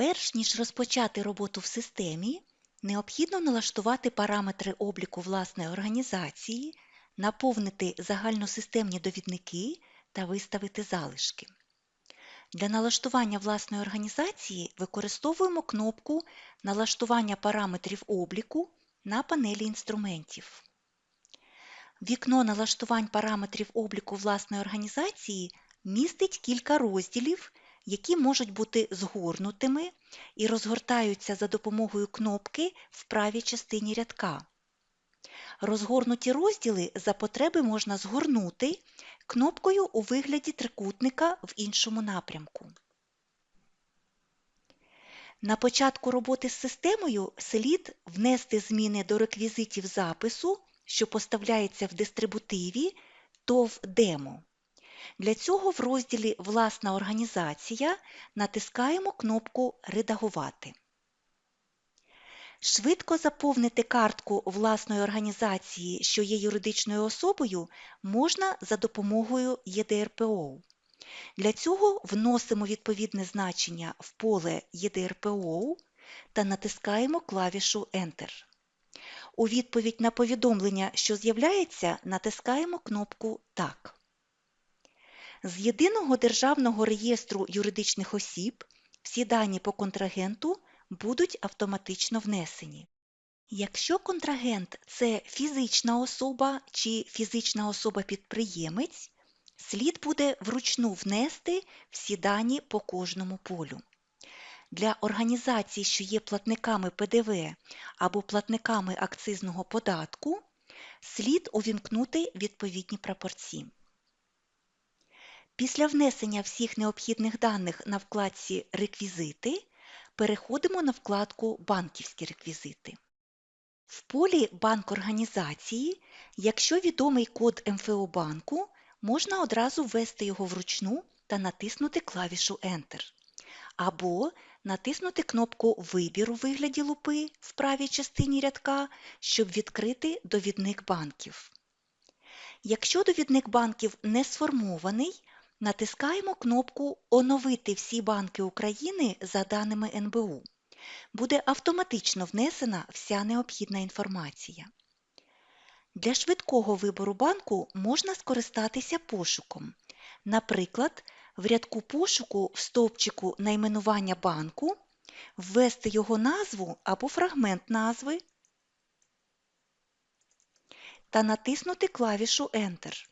Перш ніж розпочати роботу в системі, необхідно налаштувати параметри обліку власної організації, наповнити загальносистемні довідники та виставити залишки. Для налаштування власної організації використовуємо кнопку Налаштування параметрів обліку на панелі інструментів. Вікно налаштувань параметрів обліку власної організації містить кілька розділів, які можуть бути згорнутими і розгортаються за допомогою кнопки в правій частині рядка. Розгорнуті розділи за потреби можна згорнути кнопкою у вигляді трикутника в іншому напрямку. На початку роботи з системою слід внести зміни до реквізитів запису, що поставляється в дистрибутиві TOV Demo. Для цього в розділі Власна організація натискаємо кнопку Редагувати. Швидко заповнити картку власної організації, що є юридичною особою, можна за допомогою ЄДРПО. Для цього вносимо відповідне значення в поле ЄДРПО та натискаємо клавішу Enter. У відповідь на повідомлення, що з'являється, натискаємо кнопку Так. З Єдиного державного реєстру юридичних осіб всі дані по контрагенту будуть автоматично внесені. Якщо контрагент це фізична особа чи фізична особа-підприємець, слід буде вручну внести всі дані по кожному полю. Для організацій, що є платниками ПДВ або платниками акцизного податку, слід увімкнути відповідні прапорці. Після внесення всіх необхідних даних на вкладці Реквізити переходимо на вкладку Банківські реквізити. В полі Банк організації, якщо відомий код МФО банку, можна одразу ввести його вручну та натиснути клавішу Enter. Або натиснути кнопку Вибір у вигляді лупи в правій частині рядка, щоб відкрити довідник банків. Якщо довідник банків не сформований, натискаємо кнопку Оновити всі банки України за даними НБУ. Буде автоматично внесена вся необхідна інформація. Для швидкого вибору банку можна скористатися пошуком. Наприклад, в рядку пошуку в стовпчику найменування банку ввести його назву або фрагмент назви та натиснути клавішу Enter.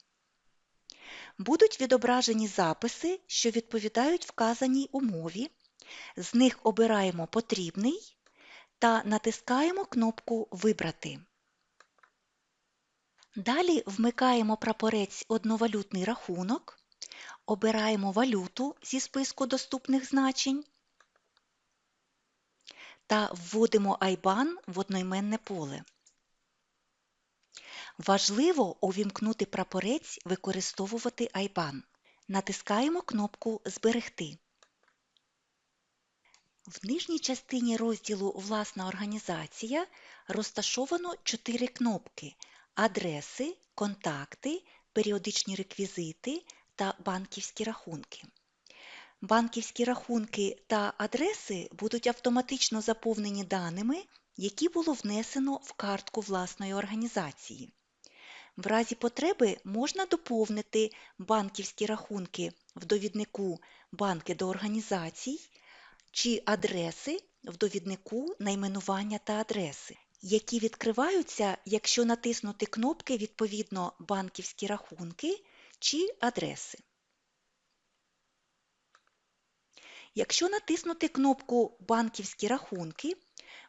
Будуть відображені записи, що відповідають вказаній умові. З них обираємо потрібний та натискаємо кнопку Вибрати. Далі вмикаємо прапорець Одновалютний рахунок, обираємо валюту зі списку доступних значень та вводимо IBAN в одноіменне поле. Важливо увімкнути прапорець Використовувати IBAN. Натискаємо кнопку Зберегти. В нижній частині розділу Власна організація розташовано чотири кнопки Адреси, Контакти, Періодичні реквізити та банківські рахунки. Банківські рахунки та адреси будуть автоматично заповнені даними, які було внесено в картку власної організації. В разі потреби можна доповнити банківські рахунки в довіднику Банки до організацій чи адреси в довіднику найменування та адреси, які відкриваються, якщо натиснути кнопки відповідно банківські рахунки чи адреси. Якщо натиснути кнопку Банківські рахунки,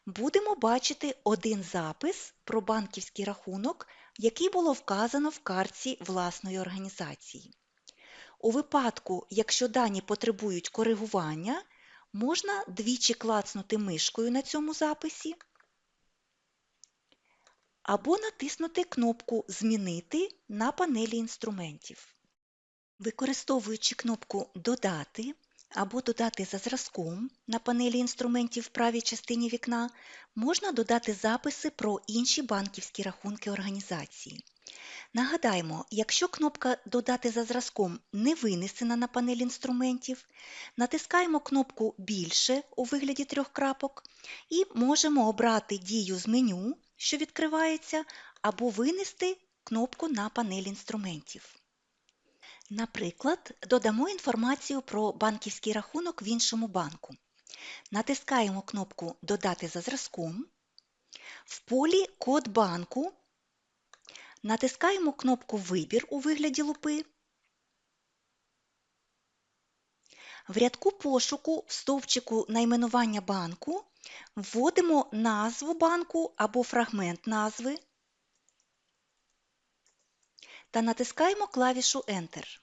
будемо бачити один запис про банківський рахунок, який було вказано в картці власної організації. У випадку, якщо дані потребують коригування, можна двічі клацнути мишкою на цьому записі або натиснути кнопку Змінити на панелі інструментів. Використовуючи кнопку Додати або додати за зразком на панелі інструментів в правій частині вікна, можна додати записи про інші банківські рахунки організації. Нагадаємо, якщо кнопка Додати за зразком не винесена на панель інструментів, натискаємо кнопку Більше у вигляді трьох крапок і можемо обрати дію з меню, що відкривається, або винести кнопку на панель інструментів. Наприклад, додамо інформацію про банківський рахунок в іншому банку. Натискаємо кнопку Додати за зразком. В полі Код банку натискаємо кнопку Вибір у вигляді лупи. В рядку пошуку в стовпчику найменування банку вводимо назву банку або фрагмент назви та натискаємо клавішу Enter.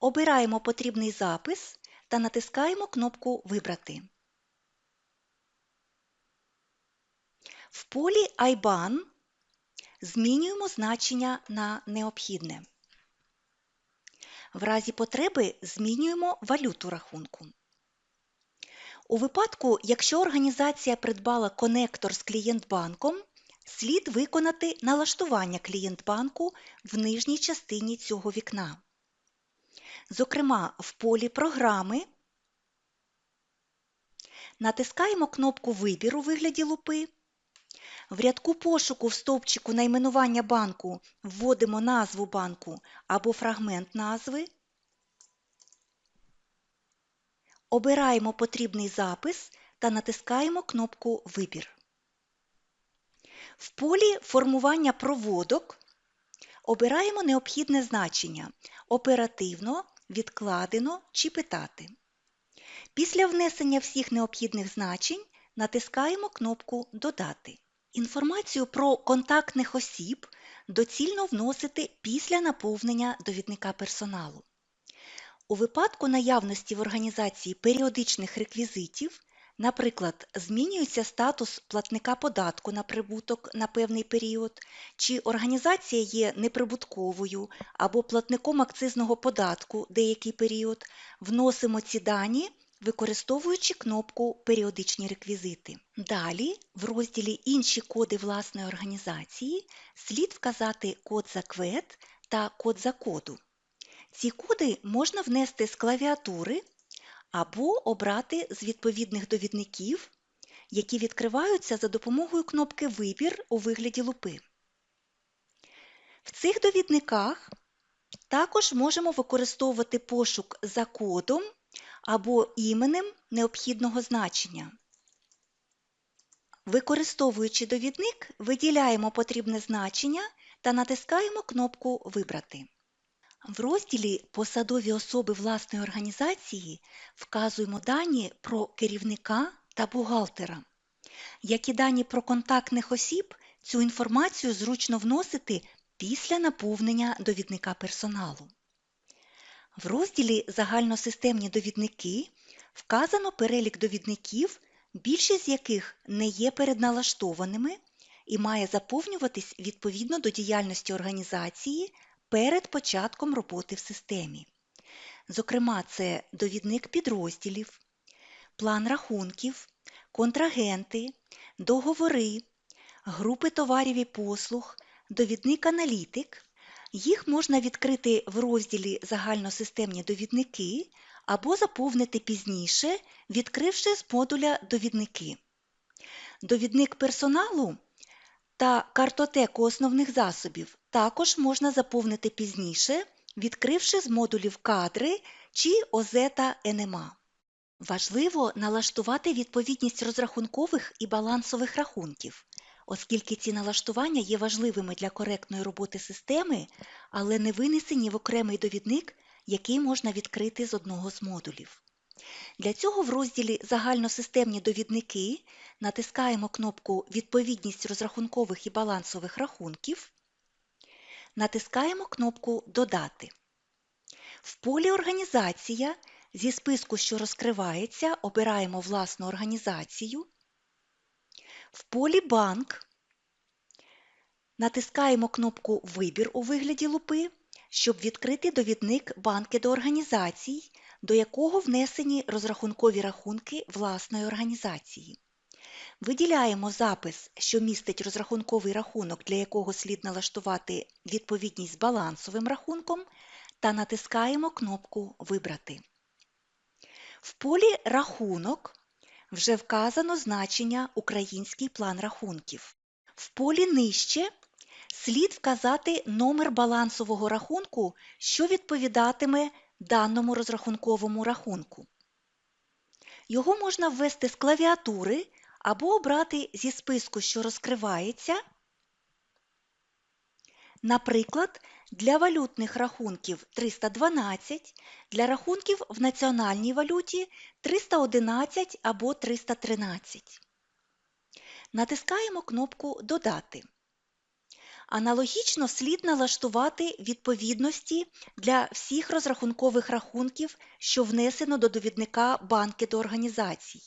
Обираємо потрібний запис та натискаємо кнопку Вибрати. В полі IBAN змінюємо значення на необхідне. В разі потреби змінюємо валюту рахунку. У випадку, якщо організація придбала конектор з клієнтбанком, слід виконати налаштування клієнтбанку в нижній частині цього вікна. Зокрема, в полі Програми натискаємо кнопку Вибір у вигляді лупи. В рядку пошуку в стовпчику найменування банку вводимо назву банку або фрагмент назви. Обираємо потрібний запис та натискаємо кнопку Вибір. В полі Формування проводок обираємо необхідне значення оперативно, відкладено чи питати. Після внесення всіх необхідних значень натискаємо кнопку Додати. Інформацію про контактних осіб доцільно вносити після наповнення довідника персоналу. У випадку наявності в організації періодичних реквізитів, наприклад, змінюється статус платника податку на прибуток на певний період, чи організація є неприбутковою або платником акцизного податку деякий період, вносимо ці дані використовуючи кнопку Періодичні реквізити. Далі, в розділі Інші коди власної організації слід вказати код за квет та код за коду. Ці коди можна внести з клавіатури або обрати з відповідних довідників, які відкриваються за допомогою кнопки Вибір у вигляді лупи. В цих довідниках також можемо використовувати пошук за кодом або іменем необхідного значення. Використовуючи довідник, виділяємо потрібне значення та натискаємо кнопку Вибрати. В розділі Посадові особи власної організації вказуємо дані про керівника та бухгалтера. Як і дані про контактних осіб, цю інформацію зручно вносити після наповнення довідника персоналу. В розділі Загальносистемні довідники вказано перелік довідників, більшість з яких не є передналаштованими і має заповнюватись відповідно до діяльності організації перед початком роботи в системі. Зокрема, це довідник підрозділів, план рахунків, контрагенти, договори, групи товарів і послуг, довідник аналітик, їх можна відкрити в розділі Загальносистемні довідники або заповнити пізніше, відкривши з модуля Довідники. Довідник персоналу та картотеку основних засобів також можна заповнити пізніше, відкривши з модулів Кадри чи ОЗ та НМА. Важливо налаштувати відповідність розрахункових і балансових рахунків оскільки ці налаштування є важливими для коректної роботи системи, але не винесені в окремий довідник, який можна відкрити з одного з модулів. Для цього в розділі Загальносистемні довідники натискаємо кнопку Відповідність розрахункових і балансових рахунків, натискаємо кнопку Додати. В полі Організація зі списку, що розкривається, обираємо власну організацію в полі Банк натискаємо кнопку Вибір у вигляді лупи, щоб відкрити довідник банки до організацій, до якого внесені розрахункові рахунки власної організації. виділяємо запис, що містить розрахунковий рахунок, для якого слід налаштувати відповідність з балансовим рахунком, та натискаємо кнопку Вибрати. В полі Рахунок вже вказано значення Український план рахунків. В полі нижче слід вказати номер балансового рахунку, що відповідатиме даному розрахунковому рахунку. Його можна ввести з клавіатури або обрати зі списку, що розкривається. Наприклад, для валютних рахунків 312, для рахунків в національній валюті 311 або 313. Натискаємо кнопку Додати. Аналогічно слід налаштувати відповідності для всіх розрахункових рахунків, що внесено до довідника банки до організацій.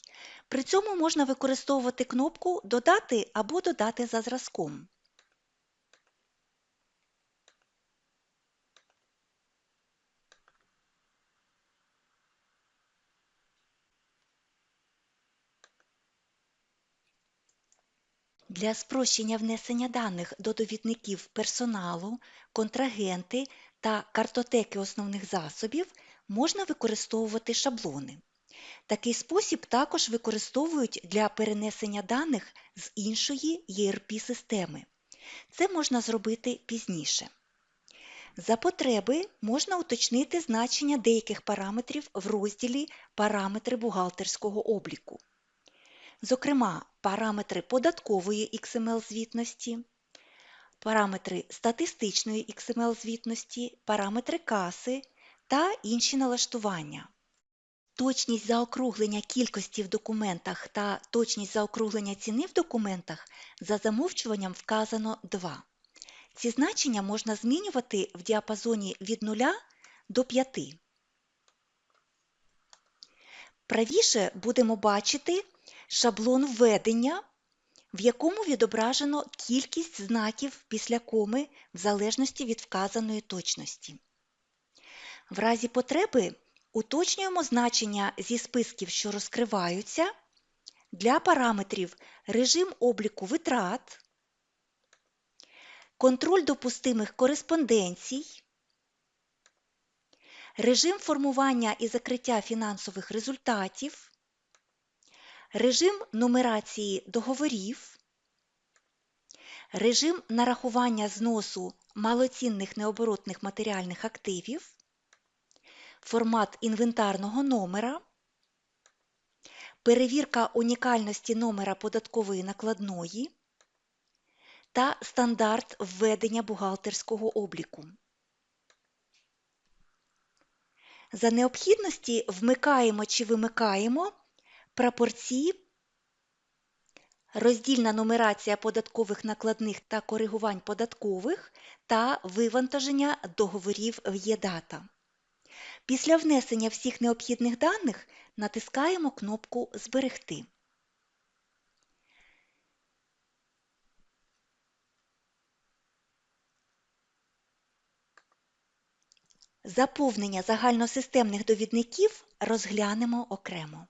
При цьому можна використовувати кнопку Додати або Додати за зразком. Для спрощення внесення даних до довідників персоналу, контрагенти та картотеки основних засобів можна використовувати шаблони. Такий спосіб також використовують для перенесення даних з іншої ERP-системи. Це можна зробити пізніше. За потреби можна уточнити значення деяких параметрів в розділі Параметри бухгалтерського обліку зокрема параметри податкової XML-звітності, параметри статистичної XML-звітності, параметри каси та інші налаштування. Точність заокруглення кількості в документах та точність заокруглення ціни в документах за замовчуванням вказано 2. Ці значення можна змінювати в діапазоні від 0 до 5. Правіше будемо бачити шаблон введення, в якому відображено кількість знаків після коми в залежності від вказаної точності. В разі потреби уточнюємо значення зі списків, що розкриваються, для параметрів режим обліку витрат, контроль допустимих кореспонденцій, режим формування і закриття фінансових результатів, режим нумерації договорів, режим нарахування зносу малоцінних необоротних матеріальних активів, формат інвентарного номера, перевірка унікальності номера податкової накладної. Та стандарт введення бухгалтерського обліку. За необхідності вмикаємо чи вимикаємо прапорці, роздільна нумерація податкових накладних та коригувань податкових та вивантаження договорів в ЄДАТА. Після внесення всіх необхідних даних натискаємо кнопку Зберегти. Заповнення загальносистемних довідників розглянемо окремо.